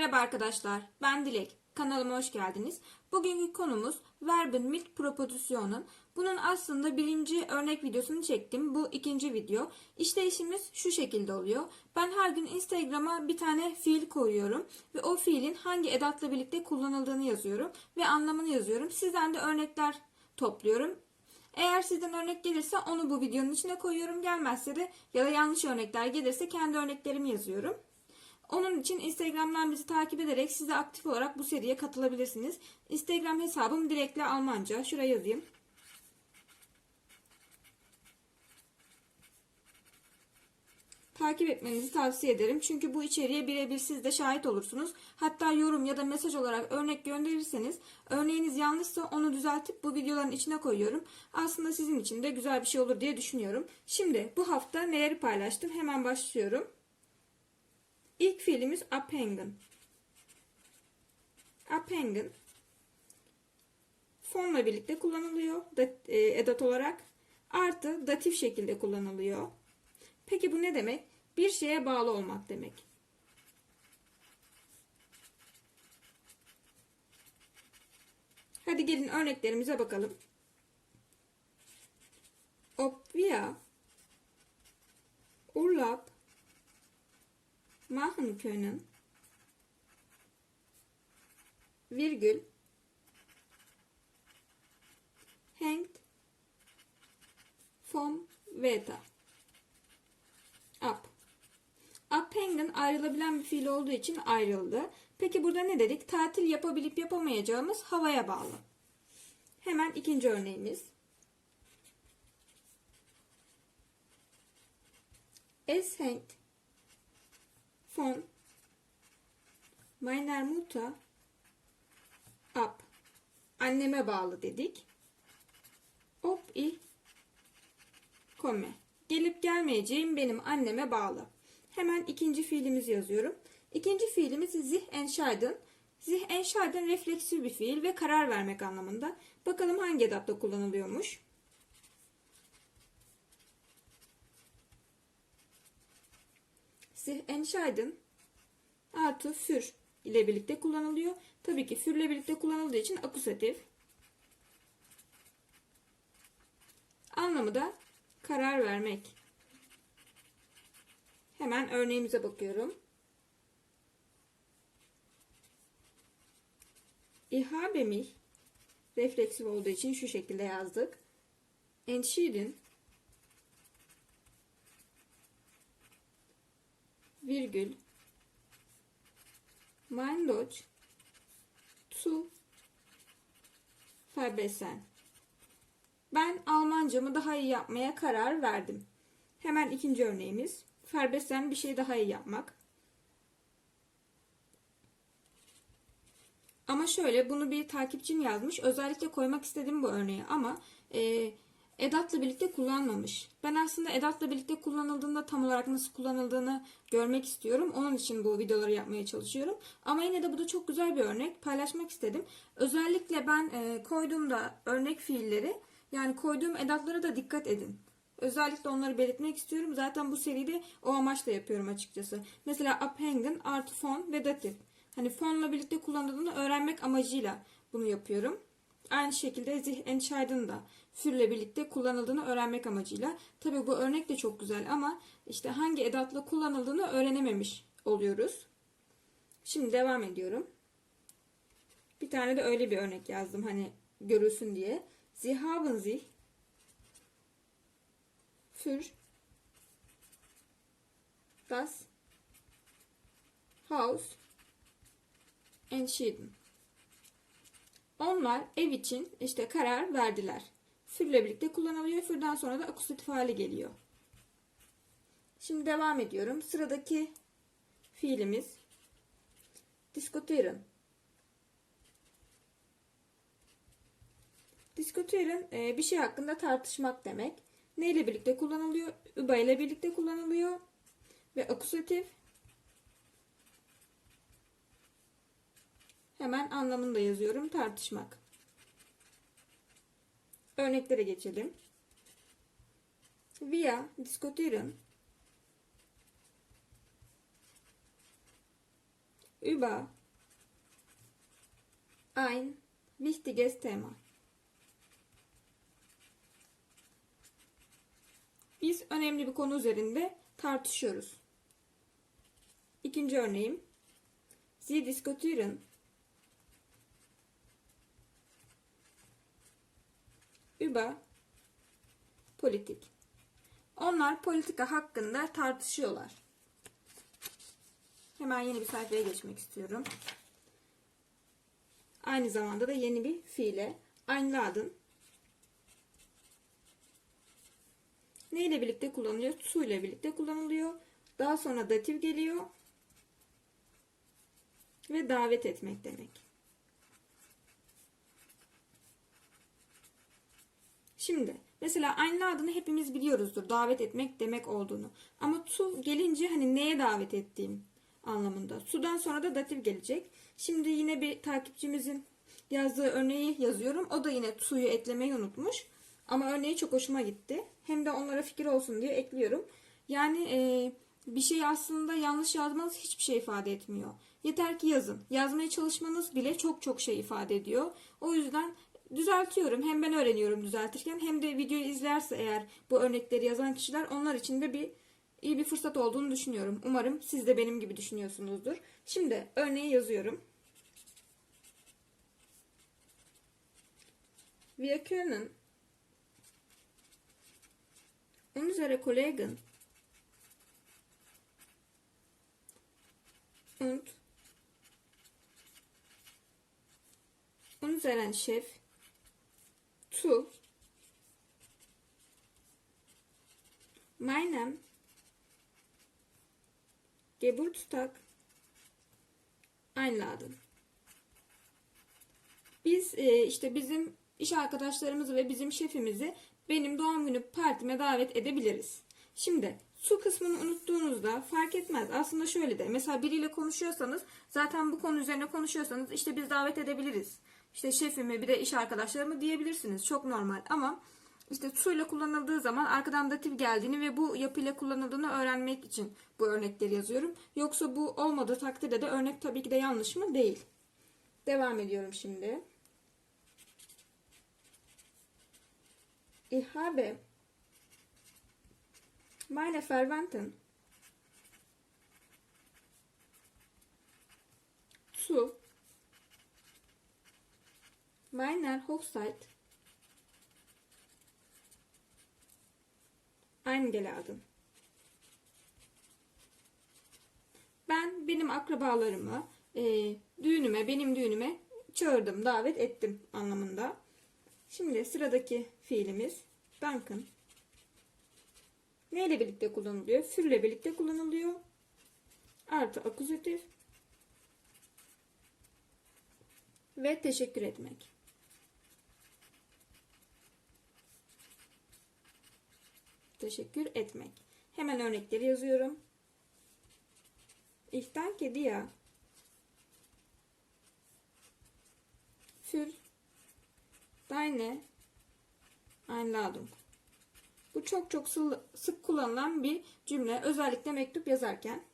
Merhaba arkadaşlar, ben Dilek. Kanalıma hoş geldiniz. Bugünkü konumuz verbin mit propositionen. Bunun aslında birinci örnek videosunu çektim. Bu ikinci video. İşleyişimiz şu şekilde oluyor. Ben her gün Instagram'a bir tane fiil koyuyorum. Ve o fiilin hangi edatla birlikte kullanıldığını yazıyorum. Ve anlamını yazıyorum. Sizden de örnekler topluyorum. Eğer sizden örnek gelirse onu bu videonun içine koyuyorum. Gelmezse de ya da yanlış örnekler gelirse kendi örneklerimi yazıyorum. Onun için Instagram'dan bizi takip ederek siz de aktif olarak bu seriye katılabilirsiniz. Instagram hesabım Dilekle Almanca. Şuraya yazayım. Takip etmenizi tavsiye ederim. Çünkü bu içeriğe birebir siz de şahit olursunuz. Hatta yorum ya da mesaj olarak örnek gönderirseniz örneğiniz yanlışsa onu düzeltip bu videoların içine koyuyorum. Aslında sizin için de güzel bir şey olur diye düşünüyorum. Şimdi bu hafta neleri paylaştım? Hemen başlıyorum. İlk fiilimiz abhängen. Abhängen fonla birlikte kullanılıyor e, edat olarak. Artı datif şekilde kullanılıyor. Peki bu ne demek? Bir şeye bağlı olmak demek. Hadi gelin örneklerimize bakalım. Ob wir Urlaub machen können, virgül, hängt vom Wetter ab. Abhängen ayrılabilen bir fiil olduğu için ayrıldı. Peki burada ne dedik? Tatil yapabilip yapamayacağımız havaya bağlı. Hemen ikinci örneğimiz. Es hängt von meiner Mutter ab. Anneme bağlı dedik. Ob ich komme. Gelip gelmeyeceğim benim anneme bağlı. Hemen ikinci fiilimizi yazıyorum. İkinci fiilimiz sich entscheiden. Sich entscheiden refleksif bir fiil ve karar vermek anlamında. Bakalım hangi edatta kullanılıyormuş. Sich entscheiden artı für ile birlikte kullanılıyor. Tabii ki für ile birlikte kullanıldığı için akusatif. Anlamı da karar vermek. Hemen örneğimize bakıyorum. Ich habe mich refleksif olduğu için şu şekilde yazdık. Entschieden virgül Deutsch zu verbessern. Ben Almancamı daha iyi yapmaya karar verdim. Hemen ikinci örneğimiz. Verbessern bir şey daha iyi yapmak. Ama şöyle bunu bir takipçim yazmış. Özellikle koymak istedim bu örneği ama e, edatla birlikte kullanmamış. Ben aslında edatla birlikte kullanıldığında tam olarak nasıl kullanıldığını görmek istiyorum. Onun için bu videoları yapmaya çalışıyorum. Ama yine de bu da çok güzel bir örnek. Paylaşmak istedim. Özellikle ben e, koyduğumda örnek fiilleri yani koyduğum edatlara da dikkat edin. Özellikle onları belirtmek istiyorum. Zaten bu seride o amaçla yapıyorum açıkçası. Mesela abhängen artı fon ve datif. Hani fonla birlikte kullanıldığını öğrenmek amacıyla bunu yapıyorum. Aynı şekilde zih entscheiden da fürle birlikte kullanıldığını öğrenmek amacıyla. Tabii bu örnek de çok güzel ama işte hangi edatla kullanıldığını öğrenememiş oluyoruz. Şimdi devam ediyorum. Bir tane de öyle bir örnek yazdım hani görülsün diye. Sie haben sich für das Haus entschieden. Onlar ev için işte karar verdiler. Fürle birlikte kullanılıyor. Fürden sonra da akusatif hale geliyor. Şimdi devam ediyorum. Sıradaki fiilimiz diskutieren. Diskutieren bir şey hakkında tartışmak demek. Ne ile birlikte kullanılıyor? Über ile birlikte kullanılıyor. Ve akusatif. Hemen anlamını da yazıyorum. Tartışmak. Örneklere geçelim. Wir diskutieren über ein wichtiges Thema. Biz önemli bir konu üzerinde tartışıyoruz. İkinci örneğim. Sie diskutieren über politik. Onlar politika hakkında tartışıyorlar. Hemen yeni bir sayfaya geçmek istiyorum. Aynı zamanda da yeni bir fiile einladen ne ile birlikte kullanılıyor? Su ile birlikte kullanılıyor. Daha sonra datif geliyor. Ve davet etmek demek. Şimdi mesela aynı adını hepimiz biliyoruzdur. Davet etmek demek olduğunu. Ama tu gelince hani neye davet ettiğim anlamında. Sudan sonra da datif gelecek. Şimdi yine bir takipçimizin yazdığı örneği yazıyorum. O da yine tu'yu eklemeyi unutmuş. Ama örneği çok hoşuma gitti. Hem de onlara fikir olsun diye ekliyorum. Yani e, bir şey aslında yanlış yazmanız hiçbir şey ifade etmiyor. Yeter ki yazın. Yazmaya çalışmanız bile çok çok şey ifade ediyor. O yüzden düzeltiyorum. Hem ben öğreniyorum düzeltirken hem de videoyu izlerse eğer bu örnekleri yazan kişiler onlar için de bir iyi bir fırsat olduğunu düşünüyorum. Umarım siz de benim gibi düşünüyorsunuzdur. Şimdi örneği yazıyorum. Wir können unsere Kollegen und unseren Chef zu meinem Geburtstag einladen. Biz e, işte bizim iş arkadaşlarımızı ve bizim şefimizi benim doğum günü partime davet edebiliriz. Şimdi su kısmını unuttuğunuzda fark etmez. Aslında şöyle de mesela biriyle konuşuyorsanız zaten bu konu üzerine konuşuyorsanız işte biz davet edebiliriz. İşte şefimi bir de iş arkadaşlarımı diyebilirsiniz. Çok normal ama işte suyla kullanıldığı zaman arkadan datif geldiğini ve bu yapıyla kullanıldığını öğrenmek için bu örnekleri yazıyorum. Yoksa bu olmadığı takdirde de örnek tabii ki de yanlış mı? Değil. Devam ediyorum şimdi. Ich habe meine Verwandten zu meiner Hochzeit eingeladen. Ben benim akrabalarımı e, düğünüme, benim düğünüme çağırdım, davet ettim anlamında. Şimdi sıradaki fiilimiz danken. Ne ile birlikte kullanılıyor? Für birlikte kullanılıyor. Artı akuzatif. Ve teşekkür etmek. Teşekkür etmek. Hemen örnekleri yazıyorum. Ich danke dir für deine Einladung. Bu çok çok sık kullanılan bir cümle. Özellikle mektup yazarken.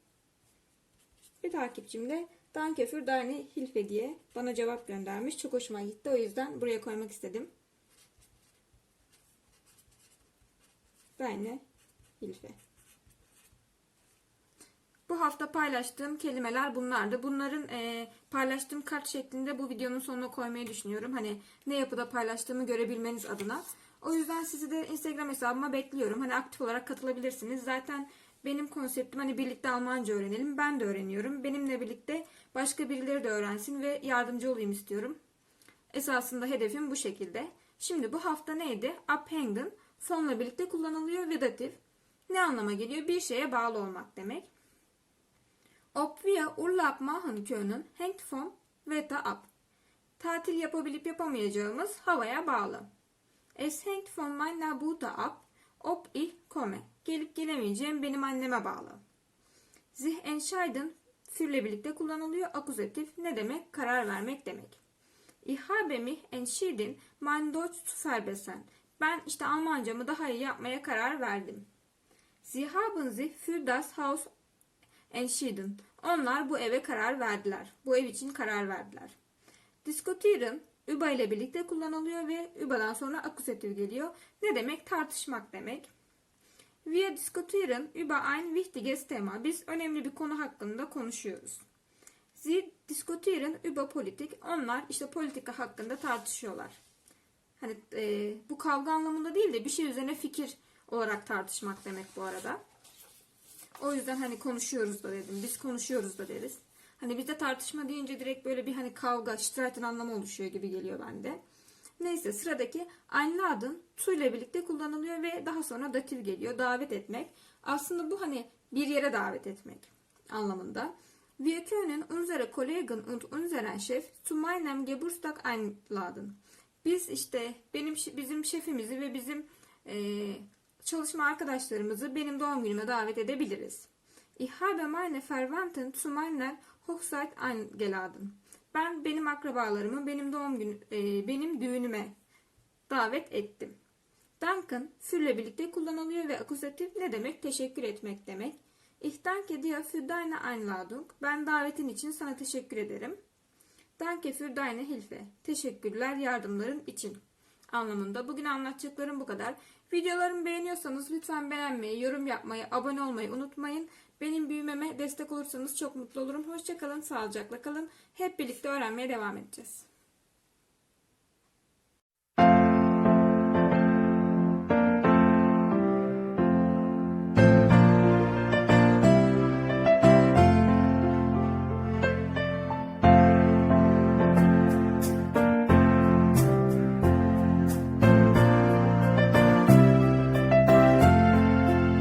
Bir takipçim de Danke für deine Hilfe diye bana cevap göndermiş. Çok hoşuma gitti. O yüzden buraya koymak istedim. Deine Hilfe. Bu hafta paylaştığım kelimeler bunlardı. Bunların e, paylaştığım kart şeklinde bu videonun sonuna koymayı düşünüyorum. Hani ne yapıda paylaştığımı görebilmeniz adına. O yüzden sizi de Instagram hesabıma bekliyorum. Hani aktif olarak katılabilirsiniz. Zaten benim konseptim hani birlikte Almanca öğrenelim. Ben de öğreniyorum. Benimle birlikte başka birileri de öğrensin ve yardımcı olayım istiyorum. Esasında hedefim bu şekilde. Şimdi bu hafta neydi? Abhängen sonla birlikte kullanılıyor ve datif. Ne anlama geliyor? Bir şeye bağlı olmak demek. Ob wir Urlaub machen können hängt vom Wetter ab. Tatil yapabilip yapamayacağımız havaya bağlı. Es hängt von meiner Mutter ab, ob ich komme. Gelip gelemeyeceğim benim anneme bağlı. Sich entscheiden fürle birlikte kullanılıyor. Akuzatif ne demek? Karar vermek demek. Ich habe mich entschieden, mein Deutsch zu verbessern. Ben işte Almancamı daha iyi yapmaya karar verdim. Sie haben sich für das Haus entschieden. Onlar bu eve karar verdiler. Bu ev için karar verdiler. Diskutieren über ile birlikte kullanılıyor ve über'dan sonra akusatif geliyor. Ne demek? Tartışmak demek. Wir diskutieren über ein wichtiges Thema. Biz önemli bir konu hakkında konuşuyoruz. Sie diskutieren über Politik. Onlar işte politika hakkında tartışıyorlar. Hani e, bu kavga anlamında değil de bir şey üzerine fikir olarak tartışmak demek bu arada. O yüzden hani konuşuyoruz da dedim. Biz konuşuyoruz da deriz. Hani bizde tartışma deyince direkt böyle bir hani kavga, streit'in anlamı oluşuyor gibi geliyor bende. Neyse sıradaki einladen to ile birlikte kullanılıyor ve daha sonra datif geliyor. Davet etmek. Aslında bu hani bir yere davet etmek anlamında. Wir können unsere Kollegen und unseren Chef zu meinem Geburtstag einladen. Biz işte benim bizim şefimizi ve bizim eee, çalışma arkadaşlarımızı benim doğum günüme davet edebiliriz. Ich habe meine Verwandten zu meiner Hochzeit eingeladen. Ben benim akrabalarımı benim doğum günü eee, benim düğünüme davet ettim. Danken fürle birlikte kullanılıyor ve akusatif ne demek? Teşekkür etmek demek. Ich danke dir für deine Einladung. Ben davetin için sana teşekkür ederim. Danke für deine Hilfe. Teşekkürler yardımların için anlamında. Bugün anlatacaklarım bu kadar. Videolarımı beğeniyorsanız lütfen beğenmeyi, yorum yapmayı, abone olmayı unutmayın. Benim büyümeme destek olursanız çok mutlu olurum. Hoşçakalın, sağlıcakla kalın. Hep birlikte öğrenmeye devam edeceğiz.